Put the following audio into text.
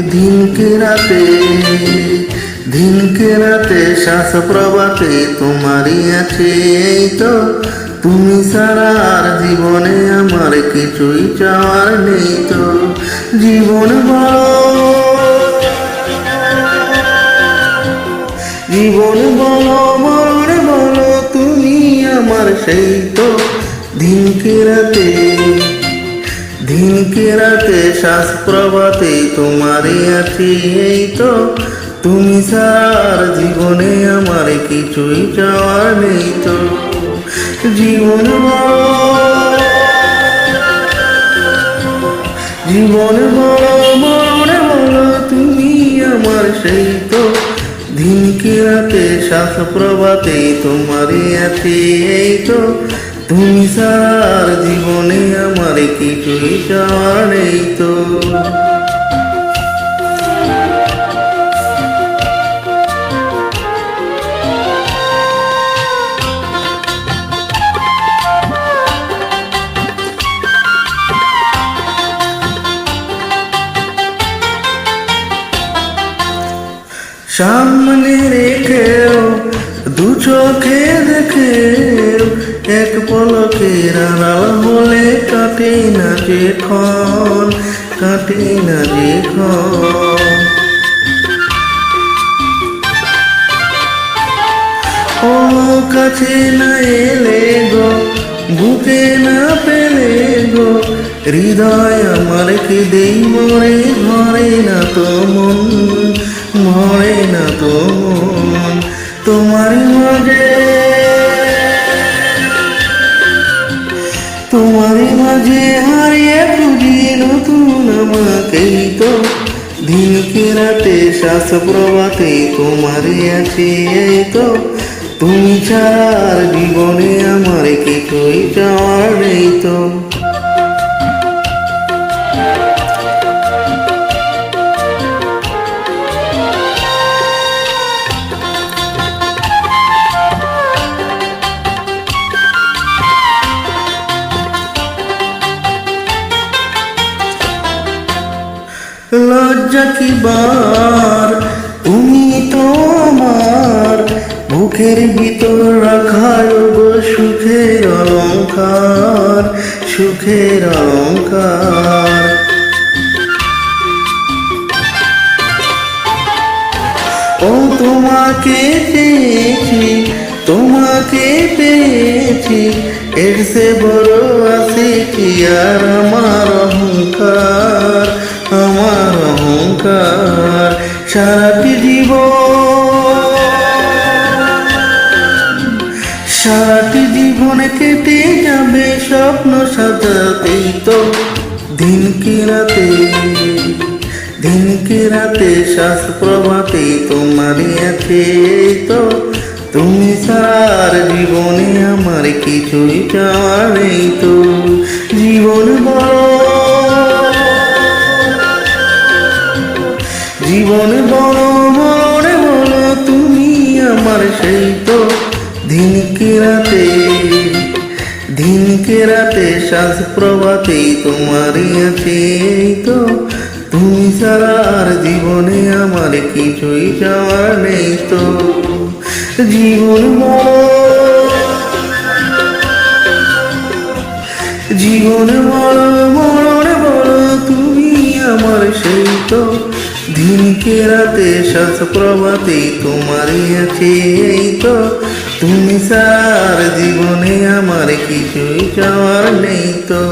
দিনকে রাতে দিনকে রাতে শ্বাস প্রবাতে তোমারই আছে। এই তো তুমি ছাড়া আর জীবনে আমার কিছুই চাওয়ার নেই তো। জীবন বড়। জীবন বলো মরণ বলো তুমি আমার সেই তো। দিনকে রাতে দিনকে রাতে শ্বাস প্রভাতে তোমারই আছি, এই তো। তুমি সার জীবনে আমার কিছুই চাওয়ার নেই তো। জীবন জীবন মনে বলো তুমি আমার সেই তো। দিনকে রাতে শ্বাস প্রভাতে তোমারই আছে, এই তো। তুমি সার জীবনে আমার কিছুই চাওয়ার নেই তো। সামনে রেখেও দু চোখে দেখেও এক পলকে রাড়াল হলে কাটে না যে ক্ষণ, কাটে না যে ক্ষণ। ও কাছে না এলে গো, বুকে না পেলে গো, হৃদয় আমার কি দেই মরে ঘরে না তো মন, মরে না তো মন। তোমার মাঝে নতুন আমাকেই তো দিনকে রাতে শ্বাস প্রভাতে তোমার আছে, এই তো। তুমি ছাড়ার জীবনে আমার কিছুই চাওয়ার নেই তো। লজ্জা কি বার? তুমি তো আমার বুকের ভিতর রাখার গো সুখের অলঙ্কার সুখের অলঙ্কার। ও, তোমাকে পেয়েছি তোমাকে পেয়েছি, এর সে বড় আছে কি আর আমার? সারাটি জীবন সারাটি জীবন কেটে যাবে স্বপ্ন সাজাতেই তো। দিন দিনকে রাতে, দিন দিনকে রাতে শ্বাস প্রভাতে তোমারই আছে তো। তুমি সার জীবনে আমার কিছুই চাওয়ার নেই তো। জীবন বড় বলো তুমি আমার সেই তো। দিনকে রাতে দিনকে রাতে শ্বাস প্রভাতে তোমারই আছে তো। তুমি সারার জীবনে আমার কিছুই চাওয়ার নেই তো। জীবন জীবন বড়, মরণ বড়, তুমি আমার সেই তো। দিনকে রাতে শ্বাস প্রভাতে তোমারই আছে এই তো। তুমি সার জীবনে আমার কিছুই চাওয়ার নেই তো।